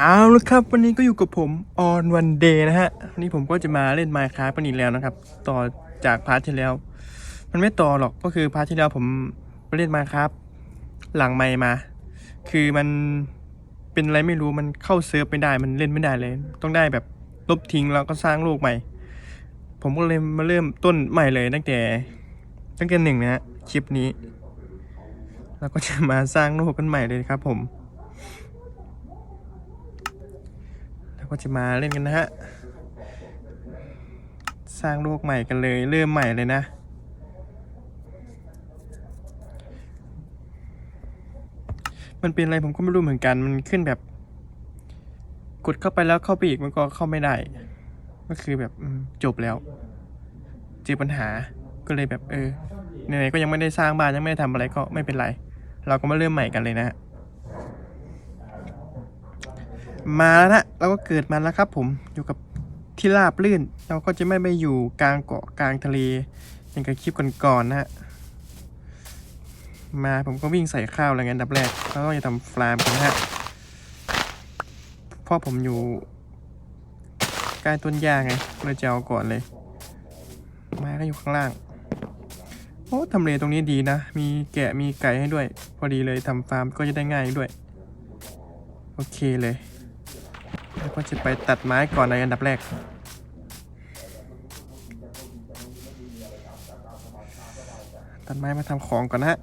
เอาละครับวันนี้ก็อยู่กับผมออนวันเดย์นะฮะวันนี้ผมก็จะมาเล่น Minecraft กันอีแล้วนะครับ ต่อจากพาร์ทที่แล้ว มันไม่ต่อหรอกก็คือพาร์ทที่แล้วผมไปเล่น Minecraft หลังไมค์มา คือมันเป็นอะไรไม่รู้มันเข้าเซิร์ฟไม่ได้มันเล่นไม่ได้เลย ต้องได้แบบลบทิ้งแล้วก็สร้างโลกใหม่ ผมก็เลยมาเริ่มต้นใหม่เลยตั้งแต่ ตั้งแต่หนึ่งนะฮะคลิปนี้ แล้วก็จะมาสร้างโลกกันใหม่เลยครับผม แล้ว ก็จะมาเล่นกันนะฮะ สร้างโลกใหม่กันเลย เริ่มใหม่เลยนะมันเป็นอะไรผมก็ไม่รู้เหมือนกัน มันขึ้นแบบ กดเข้าไปแล้วเข้าไปอีกมันก็เข้าไม่ได้ ก็คือแบบจบแล้ว เจอปัญหา ก็เลยแบบเออไหนๆก็ยังไม่ได้สร้างบ้านยังไม่ได้ทำอะไรก็ไม่เป็นไร เราก็มาเริ่มใหม่กันเลยนะฮะ มาแล้วนะเราก็เกิดมาแล้วครับผมอยู่กับที่ราบลื่น เราก็จะไม่ไปอยู่กลางเกาะกลางทะเลอย่างกับคลิปก่อนๆนะฮะมาผมก็วิ่งใส่ข้าวอะไรเงี้ยดับแรกแล้วก็จะทำฟาร์มกันนะฮะเพราะผมอยู่ใกล้ต้นหญ้าไงเลยจะเอาก่อนเลยมาก็อยู่ข้างล่างโอ้ทำเลตรงนี้ดีนะ มีแกะมีไก่ให้ด้วย พอดีเลยทำฟาร์มก็จะได้ง่ายด้วย โอเคเลย แล้วก็จะไปตัดไม้ก่อนในอันดับแรก ตัดไม้มาทำของก่อนนะฮะ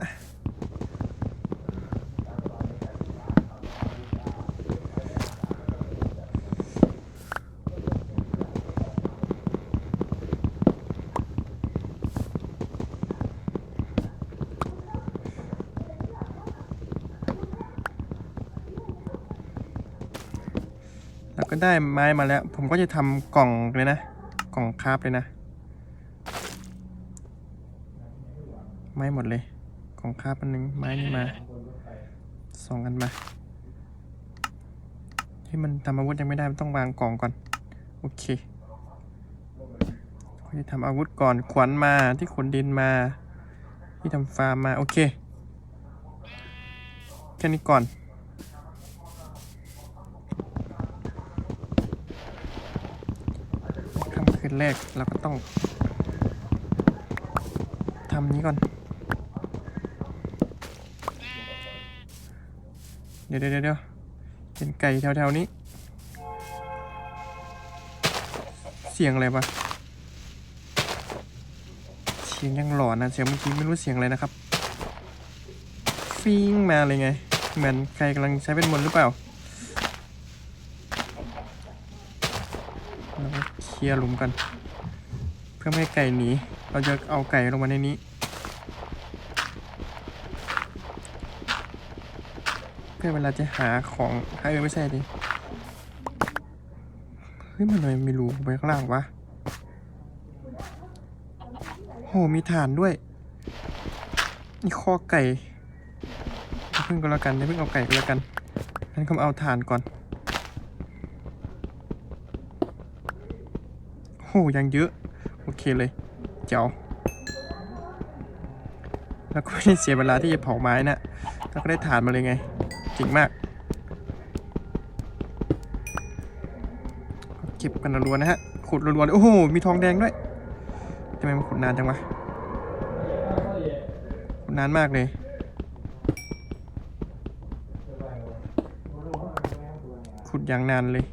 ได้ไม้มาแล้ว ผมก็จะทำกล่องเลยนะ กล่องคราฟเลยนะ ไม้หมดเลย กล่องคราฟอันหนึงไม้นี่มาสองอันมาที่มันทำอาวุธยังไม่ได้มันต้องวางกล่องก่อน โอเคก็จะทำอาวุธก่อนขวัญมาที่ขนดินมา ที่ทำฟาร์มมา โอเค แค่นี้ก่อน ค่ำคืน แรกเราก็ต้องทำนี้ก่อน เดี๋ยวเดี๋ยวเดี๋ยวเป็นไก่แถวๆนี้ เสียงอะไรวะเสียงยังหลอนนะเสียงเมื่อกี้ไม่รู้เสียงอะไรนะครับ ฟิงมาเลยไง เหมือนใครกำลังใช้เป็นมนหรือเปล่า แคลียร์หลุมกัน เพื่อไม่ให้ไก่หนี เราจะเอาไก่ลงมาในนี้ เพื่อเวลาจะหาของหาเออไม่ใช่ดิ เฮ้ยมันทำไมมีรูไปข้างล่างวะโหมีฐานด้วยนี่ข้อไก่อย่าเพิ่งก็แล้วกันอย่าเพิ่งเอาไก่ก็แล้วกันงั้นก็เอาฐานก่อน โห ยังเยอะ โอเคเลย เจ๋วแล้วก็ไม่ได้เสียเวลาที่จะเผาไม้นะแล้วก็ได้ฐานมาเลยไงเจ๋งมาก เก็บกันรัวๆนะฮะ ขุดรัวๆโอ้โห มีทองแดงด้วยทำไมมันขุดนานจังวะ ขุดนานมากเลยขุดอย่างนานเลย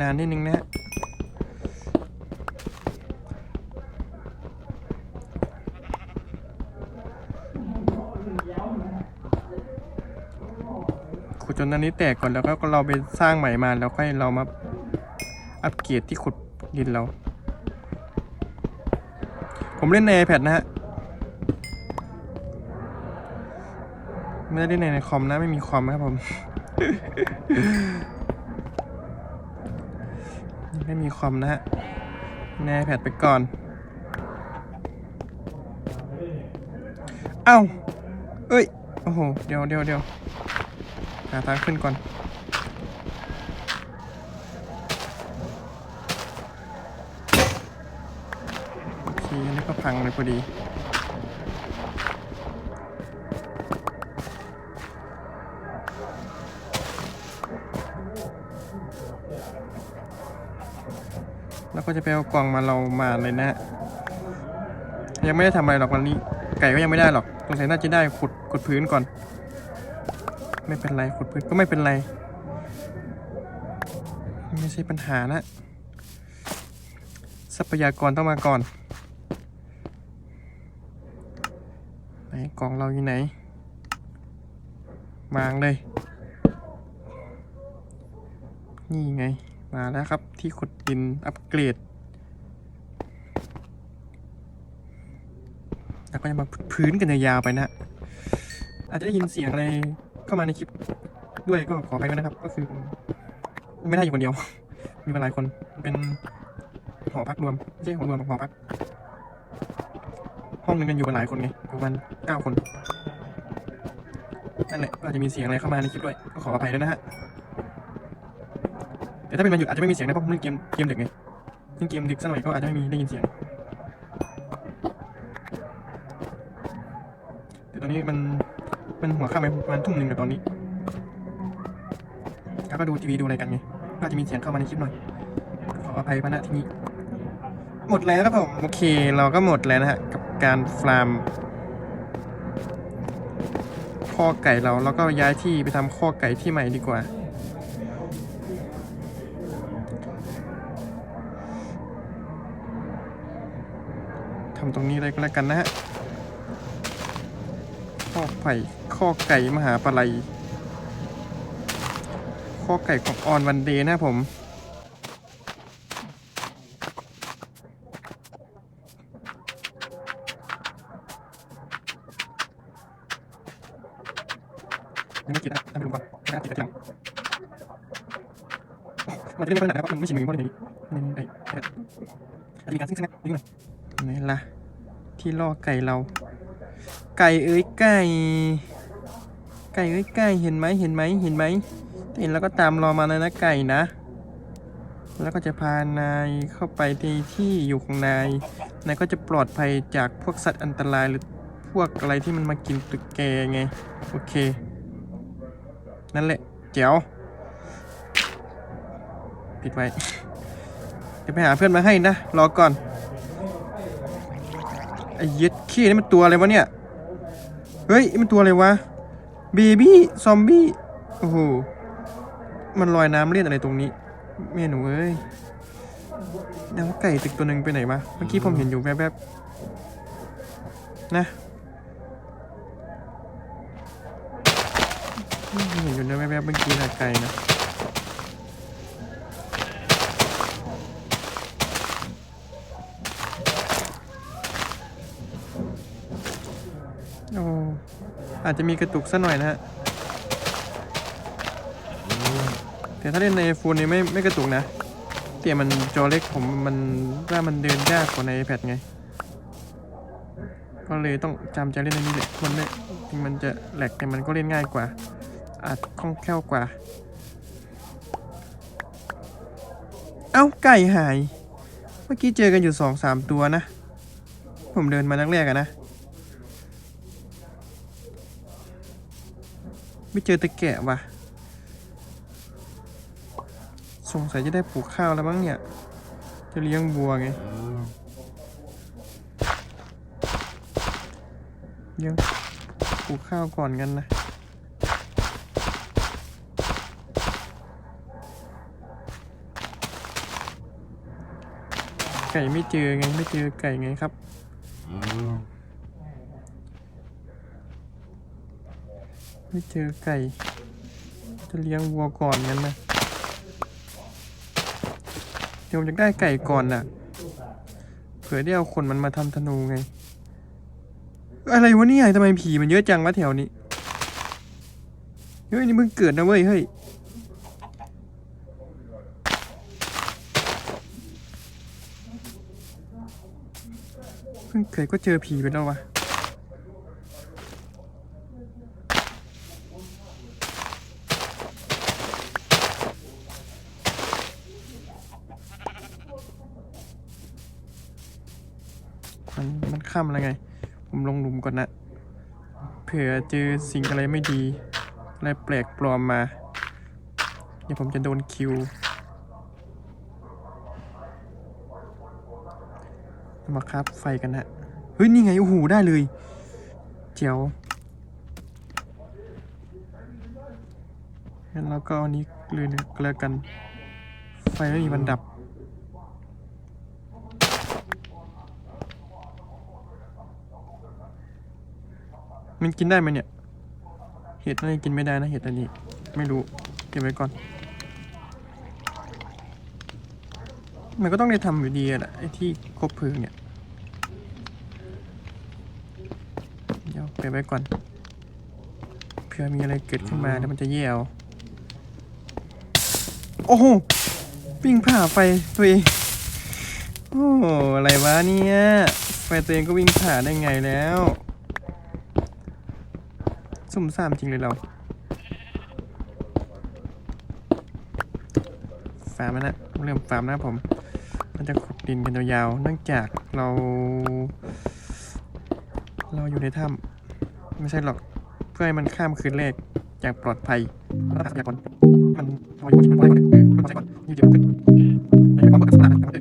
นานนิดนึงนะขุดจนอันนี้แตกก่อนแล้วก็เราไปสร้างใหม่มาแล้วค่อยเรามาอัปเกรดที่ขุดดินเรา ผมเล่นใน iPad นะฮะ ไม่ได้เล่นในคอมนะ ไม่มีคอมนะครับผม ไม่มีคอมนะฮะแน่แพดไปก่อน เอ้า เอ้ย โอ้โห เดี๋ยวเดี๋ยวเดี๋ยวหาทางขึ้นก่อน โอเคอันนี้ก็พังเลยพอดี ก็จะไปเอากล่องมาเรามาเลยนะฮะยังไม่ได้ทำอะไรหรอกวันนี้ ไก่ก็ยังไม่ได้หรอกสงสัยน่าจะได้ขุดขุดพื้นก่อน ไม่เป็นไรขุดพื้นก็ไม่เป็นไร ไม่ใช่ปัญหานะทรัพยากรต้องมาก่อนไหนกล่องเราอยู่ไหนวางเลย นี่ไง มาแล้วครับที่ขุดดินอัปเกรด แล้วก็จะมาพื้นกันยาวๆไปนะ อาจจะได้ยินเสียงอะไรเข้ามาในคลิปด้วยก็ขอไปด้วยนะครับ ก็คือ ไม่ได้อยู่คนเดียว มีมาหลายคนเป็นหอพักรวมไม่ใช่หอรวมหอพัก ห้องหนึงกันอยู่กันหลายคนไงประมาณเก้าคนนั่นแหละก็อาจจะมีเสียงอะไรเข้ามาในคลิปด้วย ก็ขออภัยด้วยนะฮะ แต่ถ้าเป็นวันหยุดอาจจะไม่มีเสียงนะเพราะผมเล่นเกมเกมดึกไงเล่นเกมดึกสักหน่อยก็อาจจะไม่มีได้ยินเสียงแต่ตอนนี้มันมันหัวค่ำไปประมาณทุ่มหนึ่งกับตอนนี้แล้วก็ดูทีวีดูอะไรกันไงก็จะมีเสียงเข้ามาในคลิปหน่อยขออภัยมาณที่นี้ หมดแล้วครับผมโอเค เราก็หมดแล้วนะฮะกับการฟาร์มข้อไก่เราแล้วก็ย้ายที่ไปทำข้อไก่ที่ใหม่ดีกว่า ตรงนี้เลยก็แล้วกันนะฮะข้อไผ่ข้อไก่มหาปลาไหลข้อไก่ของออนวันเดย์นะผมยังไม่กินนะทำไปดูก่อนไม่น่ากินกระเทียมมันจะเล่นไม่ค่อยหนักนะครับมันไม่ใชินมือเพราะอะไรอย่างนี้นี่นี่ไอ้ไอ้อาจจะมีการซิ่งๆนะนิดหน่อยไหนล่ะ ที่ล่อไก่เรา ไก่เอ้ยไก่ ไก่เอ้ยไก่เห็นไหมเห็นไหมเห็นไหมเห็นแล้วก็ตามรอมาเลยนะไก่นะ แล้วก็จะพานายเข้าไปในที่อยู่ของนายนายก็จะปลอดภัยจากพวกสัตว์อันตรายหรือพวกอะไรที่มันมากินตึกแกไงโอเค นั่นแหละเจ๋วปิดไว้เดี๋ยวไปหาเพื่อนมาให้นะ รอก่อน ไอ้เย็ดขี้นี่มันตัวอะไรวะเนี่ย เฮ้ยนี่มันตัวอะไรวะเบบี้ซอมบี้ โอ้โห มันลอยน้ำเล่นอะไรตรงนี้เมหนูเอ้ยแล้วไก่ตึกตัวหนึ่งไปไหนวะ เมื่อกี้ผมเห็นอยู่แวบๆนะเห็นอยู่นะแวบๆเมื่อกี้นะไก่นะ โอ้ อาจจะมีกระตุกสักหน่อยนะฮะแต่ถ้าเล่นในโฟนนี่ไม่ไม่กระตุกนะเตี่ยมันจอเล็กผมมันว่ามันเดินยากกว่าใน iPad ไง ก็เลยต้องจำใจเล่นในนี้แหละมันไม่ถึงมันจะแหลกแต่มันก็เล่นง่ายกว่า อาจคล่องแคล่วกว่า เอ้าไก่หาย เมื่อกี้เจอกันอยู่สองสามตัวนะ ผมเดินมาแรกอะนะ ไม่เจอตะแกะว่ะ สงสัยจะได้ปลูกข้าวแล้วมั้งเนี่ย จะเลี้ยงวัวไง เดี๋ยวปลูกข้าวก่อนกันนะ ไก่ไม่เจอไง ไม่เจอไก่ไงครับ ไม่เจอไก่ จะเลี้ยงวัวก่อนงั้นนะเดี๋ยวผมอยากได้ไก่ก่อนน่ะ เผื่อได้เอาคนมันมาทำธนูไง อะไรวะเนี่ยทำไมผีมันเยอะจังวะแถวนี้ เฮ้ย นี่มึงเกิดนะเว้ย เฮ้ย เพิ่งเคยก็เจอผีไปแล้ววะ มันมันข้ามอะไรไง ผมลงหลุมก่อนนะ เผื่อเจอสิ่งอะไรไม่ดีอะไรแปลกปลอมมาเดี๋ยวผมจะโดนคิวมาครับไฟกันฮะเฮ้ย นี่ไง โอ้โห ได้เลย เจียวงั้นเราก็เอาอันนี้เลยเนี่ยก็แล้วกัน ไฟไม่มีวันดับ มันกินได้ไหมเนี่ย เห็ดน่าจะกินไม่ได้นะเห็ดอันนี้ ไม่รู้ เก็บไว้ก่อน มันก็ต้องได้ทำอยู่ดีอะแหละไอ้ที่คบเพลิงเนี่ย เดี๋ยวเก็บไว้ก่อน เผื่อมีอะไรเกิดขึ้นมาแล้วมันจะแย่เอาโอ้โห ปิ้งผ่าไฟตัวเอง โอ้อะไรวะเนี่ย ไฟตัวเองก็วิ่งผ่าได้ไงแล้ว สุ่มซ่ามจริงเลยเราฟาร์มแล้วนะเริ่มฟาร์มนะผมมันจะขุดดินกันยาวๆเนื่องจากเรา เราอยู่ในถ้ำไม่ใช่หรอกเพื่อให้มันข้ามคืนแรกอย่างปลอดภัยแล้วทรัพยากรมันพออยู่ที่มันพอได้ก่อนเออมันพอได้ก่อนยืดเยื้อขึ้นไม่พร้อมกับสถานะ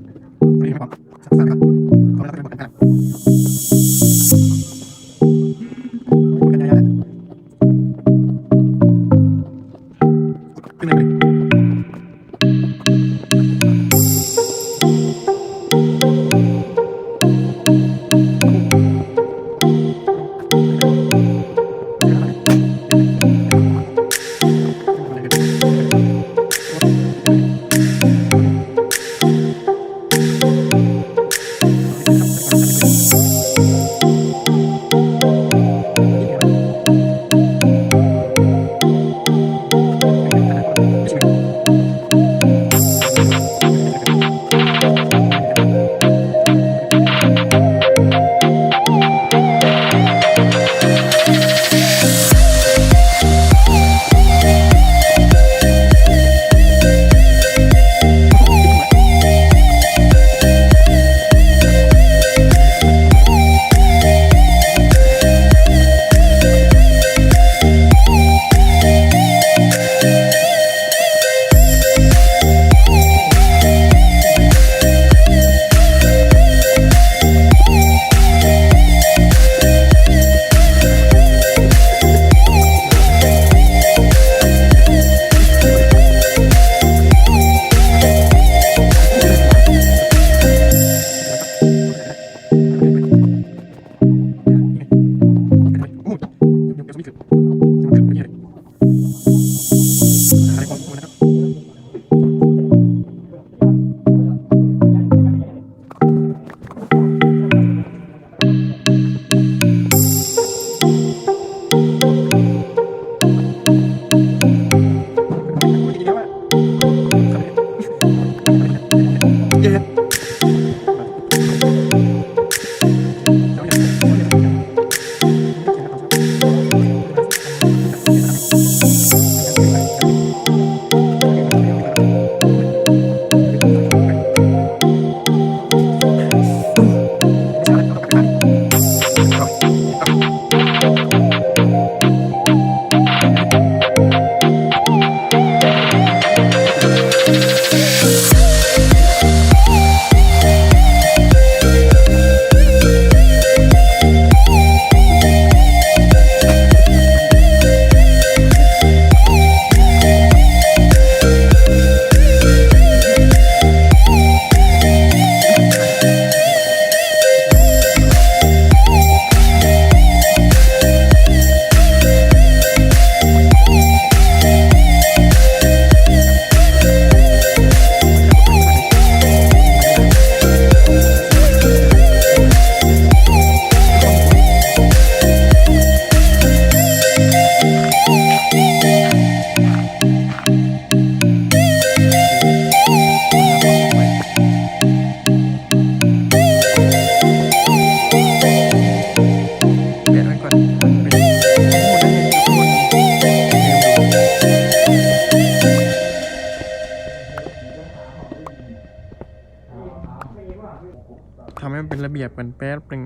ยบกันแป๊บหนึ่ง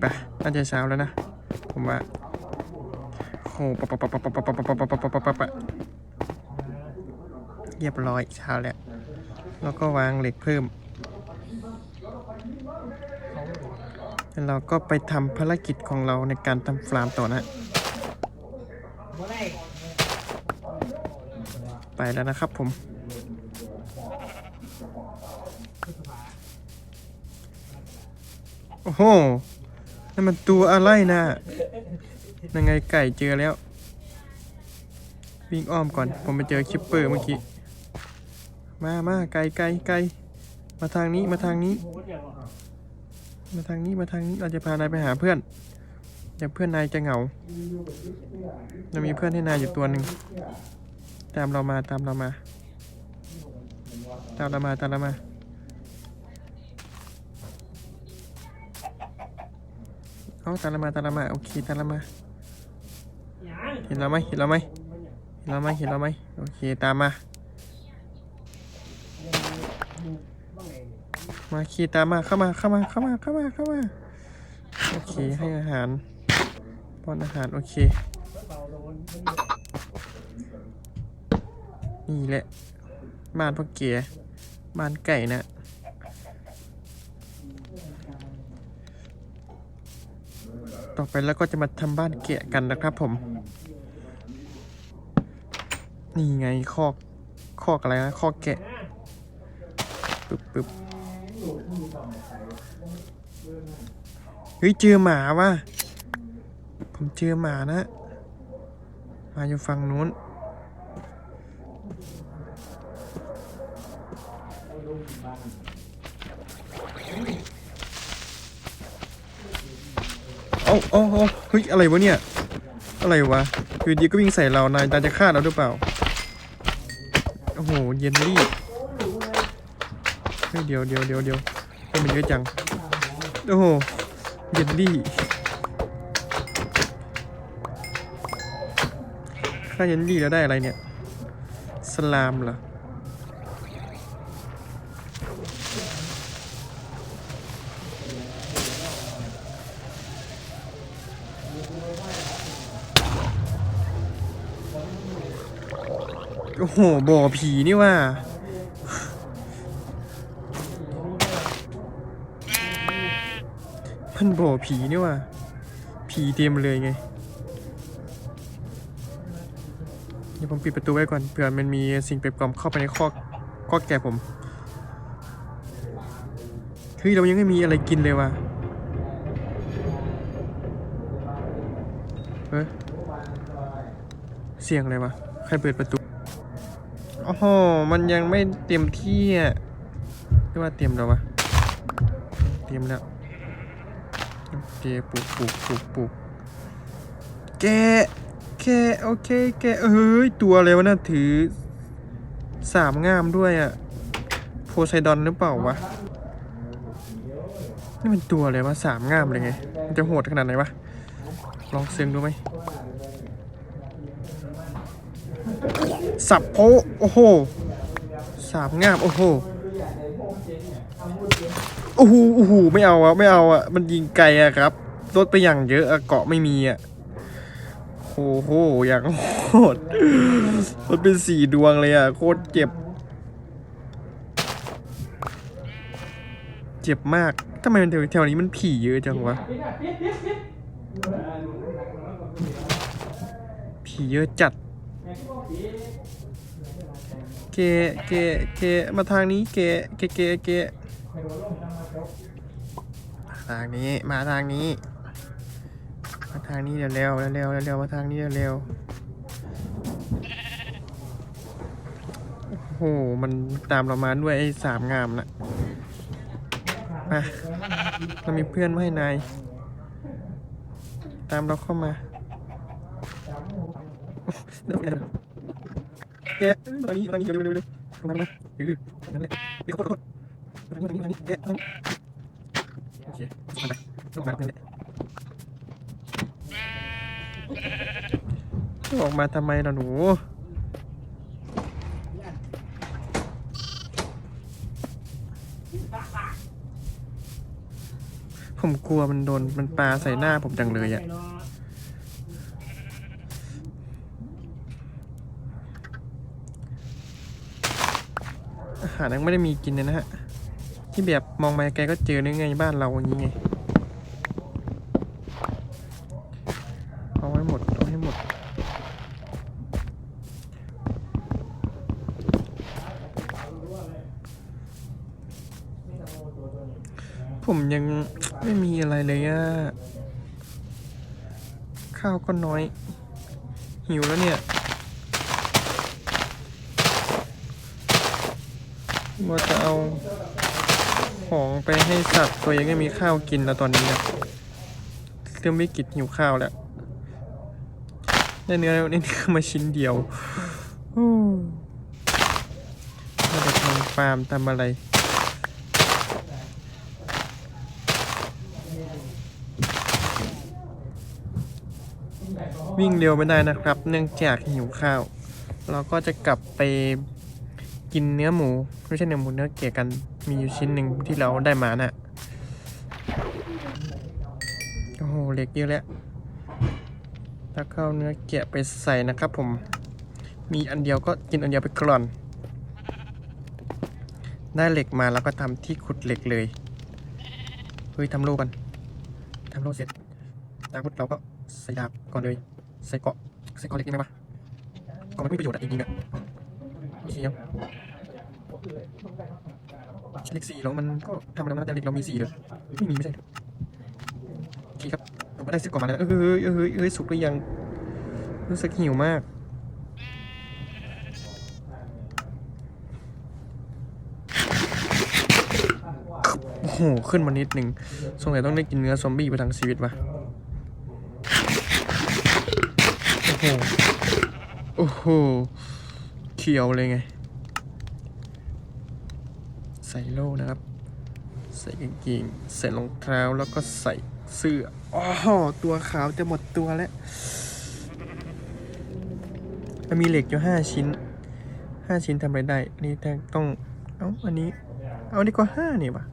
ไปน่าจะเช้าแล้วนะ ผมว่าโหปะปะปะปะปะปะปะปะปะปะปะปะปะปะเรียบร้อยเช้าแล้ว แล้วก็วางเหล็กเพิ่ม แล้วเราก็ไปทำภารกิจของเราในการทำฟาร์มต่อนะ ไปแล้วนะครับผม อ้โหนั่นมันตัวอะไรนะยังไงไก่เจอแล้ว วิ่งอ้อมก่อน ผมไปเจอคิปเปอร์เมื่อกี้ มามาไก่ไก่ไก่มาทางนี้มาทางนี้ มาทางนี้มาทางนี้เราจะพานายไปหาเพื่อนเดี๋ยวเพื่อนนายจะเหงาเรามีเพื่อนให้นายอยู่ตัวหนึ่งตามเรามาตามเรามา ตามเรามาตามเรามา เอาตามเรามาตามเรามาโอเคตามเรามาเห็นเราไหมเห็นเราไหมเห็นเราไหมเห็นเราไหมโอเคตามมา มาขี่ตามมาเข้ามาเข้ามาเข้ามาเข้ามาเข้ามาโอเคให้อาหารป้อนอาหารโอเคนี่แหละบ้านพ่อเก๋บ้านไก่นะ ต่อไปแล้วก็จะมาทำบ้านแกะกันนะครับผม นี่ไงคอกคอกอะไรนะคอกแกะปึ๊บปึ๊บเฮ้ยเจอหมาว่ะผมเจอหมานะ มาอยู่ฝั่งนู้น อาเอาเอาเฮ้ยอะไรวะเนี่ย อะไรวะอยู่ดีก็วิ่งใส่เรานายนายจะฆ่าเราหรือเปล่า โอ้โห เยนลี่เฮ้ยเดี๋ยวเดี๋ยวเดี๋ยวเดี๋ยวให้มันเยอะจัง โอ้โห เยนลี่ฆ่าเยนลี่แล้วได้อะไรเนี่ย สลามเหรอ โอ้โหบ่อผีนี่ว่า มันบ่อผีนี่ว่า ผีเต็มเลยไง เดี๋ยวผมปิดประตูไว้ก่อนเผื่อมันมีสิ่งแปลกปลอมเข้าไปในคอกคอกแก่ผม เฮ้ย เรายังไม่มีอะไรกินเลยว่ะเฮ้ยเสียงอะไรวะ ใครเปิดประตู อ้โห มันยังไม่เต็มที่อะเรียกว่าเต็มแล้ววะ เต็มแล้วโอเคปลูกปลูกปลูกปลูกแกแกโอเค แกเอ้ย ตัวอะไรวะน่ะถือสามงามด้วยอะ โพไซดอนหรือเปล่าวะ นี่มันตัวอะไรวะสามงามเลยไง มันจะโหดขนาดไหนวะ ลองเซิงดูไหม สับโพโอ้โหสามงามโอ้โหโอ้โหโอ้โหไม่เอาอะไม่เอาอะมันยิงไกลอะครับรถไปอย่างเยอะอะเกาะไม่มีอะโอ้โหอย่างโหดรถเป็นสี่ดวงเลยอะโคตรเจ็บ เจ็บมากทำไมมันแถวแถวนี้มันผีเยอะจังวะผีเยอะจัด เกะเกะเกะมาทางนี้เกะเกะเกะเกะทางนี้มาทางนี้ มาทางนี้เร็วเร็วเร็วมาทางนี้เร็วโอ้โหมันตามเรามาด้วยไอ้สามงามนะมาเรามีเพื่อนมาให้นายตามเราเข้ามา เร็วๆแกะตอนนี้ตอนนี้เร็วเร็วเร็วลงมาลงมาเร็วๆนั่นแหละเดี๋ยวโคตรโคตรตอนนี้ตอนนี้ตอนนี้แกะตอนนี้โอเคมาไปลงมานั่นแหละออกมาทำไมล่ะหนูผมกลัวมันโดนมันปลาใส่หน้าผมจังเลยอะ อาหารยังไม่ได้มีกินเลยนะฮะ ที่แบบมองมาไกลก็เจอนึกไงบ้านเราอย่างนี้ไง เอาให้หมด เอาให้หมด ผมยังไม่มีอะไรเลยอะข้าวก็น้อย หิวแล้วเนี่ย ว่าจะเอาของไปให้สัตว์ตัวยังไม่มีข้าวกินแล้วตอนนี้นะเริ่มไม่กิดหิวข้าวแล้วได้เนื้อได้เนื้อมาชิ้นเดียวเราจะทำฟาร์มทำอะไร วิ่งเร็วไม่ได้นะครับ เนื่องจากหิวข้าว เราก็จะกลับไป กินเนื้อหมู ไม่ใช่เนื้อหมูเนื้อเกะกันมีอยู่ชิ้นหนึ่งที่เราได้มาน่ะโอ้โหเหล็กเยอะแล้วแล้วก็เอาเนื้อแกะไปใส่นะครับผมมีอันเดียวก็กินอันเดียวไปก่อน ได้เหล็กมาแล้วก็ทำที่ขุดเหล็กเลยเฮ้ยทำโล่กันทำโล่เสร็จแล้วเราก็ใส่ดาบก่อนเลย ใส่เกาะใส่เกาะเหล็กได้ไหมวะเกาะมันไม่ประโยชน์อะจริงๆอะนี่สิครับ เหล็กสี่แล้วมันก็ทำอะไรมาแต่เหล็กเรามีสี่เลยไม่มีไม่ใช่โอเคครับผมก็ได้ซื้อเกาะมาแล้วเฮ้ยเฮ้ยเฮ้ยสุกหรือยัง รู้สึกหิวมากโอ้โห ขึ้นมานิดหนึ่งสงสัยต้องได้กินเนื้อซอมบี้ไปทั้งชีวิตวะโอ้โห โอ้โห เขียวเลยไง ใส่โล่นะครับ ใส่กางเกงใส่รองเท้าแล้วก็ใส่เสื้ออ๋อตัวขาวจะหมดตัวแล้วมันมีเหล็กอยู่ห้าชิ้นห้าชิ้นทำอะไรได้ นี่ต้อง เอ้าอันนี้ เอาดีกว่าห้านี่ปะ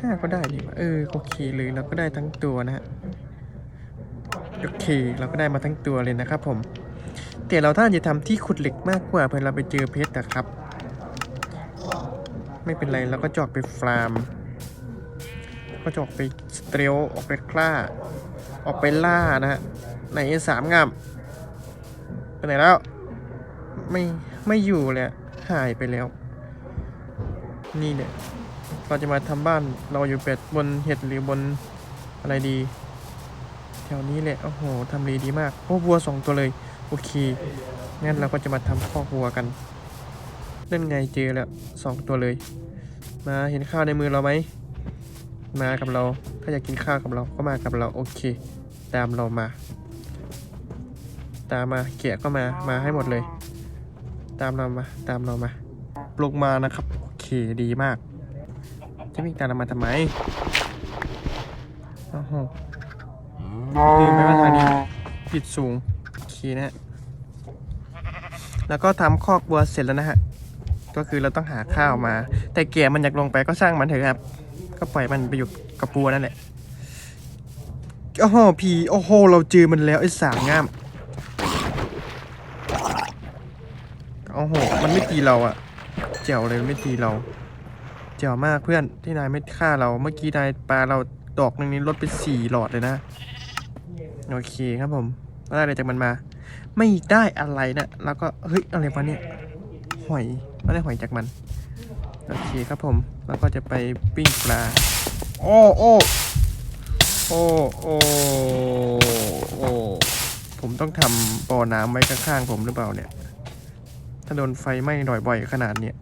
ห้าก็ได้นี่ปะเออโอเคเลยเราก็ได้ทั้งตัวนะฮะโอเค เราก็ได้มาทั้งตัวเลยนะครับผม แต่เราถ้านจะทำที่ขุดเหล็กมากกว่าเพื่อเราไปเจอเพชรนะครับ ไม่เป็นไรเราก็จอกไปฟาร์ม ก็จอกไปสเตลออกไปกล้า ออกไปล่านะฮะไหนสามงามไปไหนแล้ว ไม่ไม่อยู่เลยหายไปแล้ว นี่เนี่ยเราจะมาทำบ้านเราอยู่เป็ดบนเห็ดหรือบนอะไรดี แถวนี้แหละโอ้โหทำเลดีมากโอ้วัวสองตัวเลย โอเคงั้นเราก็จะมาทำคอวัวกัน เล่นไงเจอแล้วสองตัวเลย มาเห็นข้าวในมือเราไหม มากับเรา ถ้าอยากกินข้าวกับเราก็มากับเราโอเค ตามเรามา ตามมาเกียก็มา มาให้หมดเลย ตามเรามา ตามเรามา ปลุกมานะครับ โอเคดีมาก จะวิ่งตามเรามาทำไมโอ้โหลืมไปว่าทางนี้ผิดสูงโอเคนะฮะแล้วก็ทำคอกวัวเสร็จแล้วนะฮะ ก็คือเราต้องหาข้าวมา แต่แก่มันอยากลงไปก็สร้างมันเถอะครับ ก็ปล่อยมันไปอยู่กับปัวนั่นแหละโอ้โหผีโอ้โห เราเจอมันแล้วไอ้สามงามโอ้โห มันไม่ตีเราอะเจ๋วเลยไม่ตีเราเจ๋วมากเพื่อนที่นายไม่ฆ่าเราเมื่อกี้นายปลาเราดอกหนึงนี้ลดไปสี่หลอดเลยนะ โอเคครับผมได้อะไรจากมันมา ไม่ได้อะไรนะแล้วก็เฮ้ยอะไรวะเนี่ยหอย ไม่ได้หอยจากมัน โอเคครับผม แล้วก็จะไปปิ้งปลา โอ้โอ้โอ้โอ้โอ้ผมต้องทำบ่อน้ำไว้ข้างๆผมหรือเปล่าเนี่ย ถ้าโดนไฟไหม้บ่อยๆขนาดเนี้ย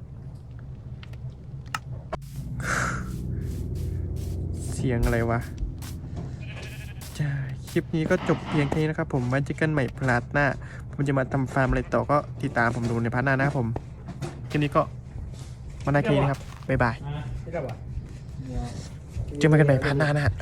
เสียงอะไรวะจ้าคลิปนี้ก็จบเพียงแค่นี้นะครับผมไว้เจอกันใหม่พลาดหน้า ผมจะมาทำฟาร์มอะไรต่อก็ติดตามผมดูในพาร์ทหน้านะครับผม คลิปนี้ก็มาได้แค่นี้นะครับบ๊ายบาย เจอกันใหม่พาร์ทหน้านะฮะ